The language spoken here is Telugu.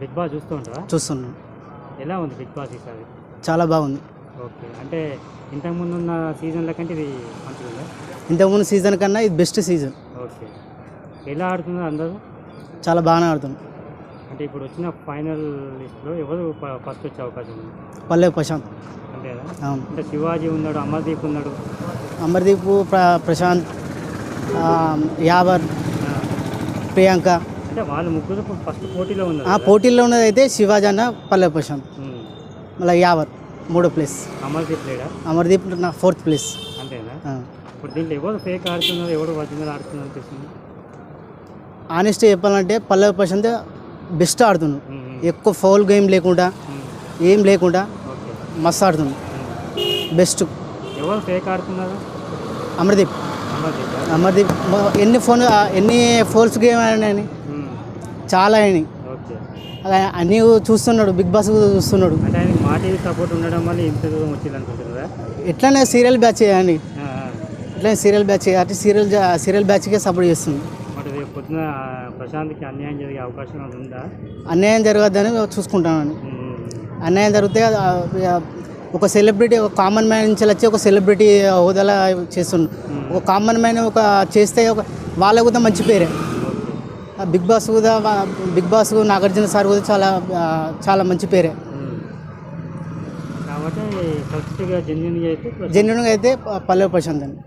బిగ్ బాస్ చూస్తూ ఉంటారా చూస్తున్నాను. ఎలా ఉంది బిగ్ బాస్ ఈసారి? చాలా బాగుంది. ఓకే అంటే ఇంతకుముందు ఉన్న సీజన్ల కంటే ఇది మంచిగా ఇంతకుముందు సీజన్ కన్నా ఇది బెస్ట్ సీజన్. ఓకే ఎలా ఆడుతున్నారు అందరూ? చాలా బాగానే ఆడుతుంది అంటే ఇప్పుడు వచ్చిన ఫైనల్ లిస్ట్లో ఎవరు ఫస్ట్ వచ్చే అవకాశం ఉంది? పల్లె ప్రశాంత్. కదా? అవును. అంటే శివాజీ ఉన్నాడు అమర్దీప్ ఉన్నాడు. అమర్దీప్ ప్ర ప్రశాంత్ ఆ, యావర్ ఆ, ప్రియాంక. అంటే వాళ్ళు ముగ్గురు ఫస్ట్ పోటీలో ఉన్నారు ఆ కదా? పోటీల్లో ఉన్నది అయితే శివాజీ అన్న పల్లె ప్రశాంత్. మళ్ళీ యావర్ మూడో ప్లేస్. అమర్దీప్ లేడా? అమర్దీప్ నా ఫోర్త్ ప్లేస్. అంతేనా. ఇప్పుడు దీంట్లో ఎవరు ఫేక్ ఆడుతున్నారు ఎవరు ఒరిజినల్ ఆడుతున్నారు అనిపిస్తుంది? ఆనెస్ట్ చెప్పాలంటే పల్లె ప్రశాంత్ బెస్ట్ ఆడుతున్నాడు. ఎక్కువ ఫౌల్ గేమ్ లేకుండా. ఏం లేకుండా మస్తు ఆడుతుంది. బెస్ట్ ఎవరు ఫేక్ ఆడుతున్నారు? అమర్దీప్. అమర్దీప్? ఎన్ని ఫోన్ ఎన్ని ఫోల్స్ గేమ్ అయినాయి చాలా అయినాయి. అన్నీ చూస్తున్నాడు బిగ్ బాస్ కూడా చూస్తున్నాడు. అంటే ఆయనకి మా టీవీ సపోర్ట్ ఉండడం వల్ల ఇంత దూరం వచ్చింది అనుకుంటున్నారా ఎట్లనే సీరియల్ బ్యాచ్ అని. ఎట్లనే సీరియల్ బ్యాచ్ అంటే సీరియల్ సీరియల్ బ్యాచ్కే సపోర్ట్ చేస్తుంది. ప్రశాంత్కి అన్యాయం జరిగే అవకాశం ఏమైనా ఉందా? అన్యాయం జరగద్దని చూసుకుంటాను ఉమ్, అన్యాయం జరిగితే ఒక సెలబ్రిటీ ఒక కామన్ మ్యాన్ నుంచి వచ్చి ఒక సెలబ్రిటీ హోదాలా చేస్తుండు. ఒక కామన్ మ్యాన్ ఒక చేస్తే ఒక వాళ్ళకు కూడా మంచి పేరే. బిగ్ బాస్ కూడా బిగ్ బాస్ నాగార్జున సార్ కూడా చాలా చాలా మంచి పేరే. కాబట్టి జెన్యున్గా అయితే జెన్యున్గా అయితే ప- పల్లె ప్రశాంత్ అండి